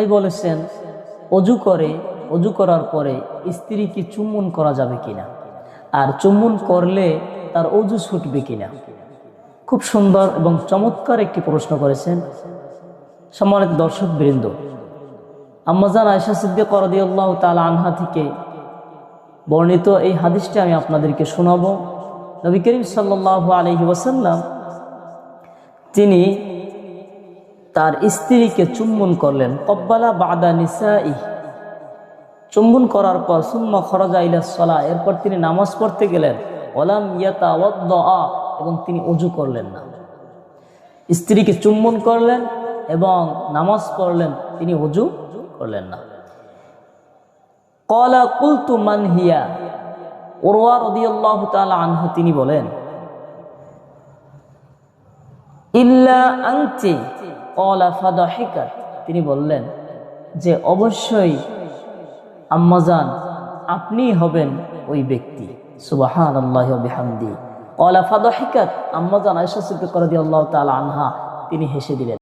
তাই বলেছেন, অজু করে, অজু করার পরে স্ত্রীকে চুম্বন করা যাবে কিনা? আর চুম্বন করলে তার অজু ছুটবে কিনা? খুব সুন্দর এবং চমৎকার একটি প্রশ্ন করেছেন সম্মানিত দর্শক বৃন্দ আম্মাজান আয়সা সিদ্দিক রদিয়াল্লাহ তালা আনহা থেকে বর্ণিত এই হাদিসটি আমি আপনাদেরকে শোনাবো। নবী করিম সাল্লাহ আলহি ওসাল্লাম তিনি তার স্ত্রীকে চুম্বন করলেন। কব্বালা বাদা নিসাই চুম্বন করার পর সুম্মা খরজা ইলা সলা, এরপর তিনি নামাজ পড়তে গেলেন। ওলাম ইয়াতা এবং তিনি অজু করলেন না। স্ত্রীকে চুম্বন করলেন এবং নামাজ পড়লেন, তিনি অজু করলেন না। কলা কুলতু মান হিয়া ওরওয়া রদিয়াল্লাহু তাআলা আনহু তিনি বলেন, ইল্লা আংচি কলা ফাদাহিকাত তিনি বললেন যে, অবশ্যই আম্মাজান আপনি হবেন ওই ব্যক্তি। সুবাহান আল্লাহ বিহামদি। কলা ফাদাহিকাত আম্মাজান আয়সা সিদ্দিক আল্লাহ তাআলা আনহা, তিনি হেসে দিলেন।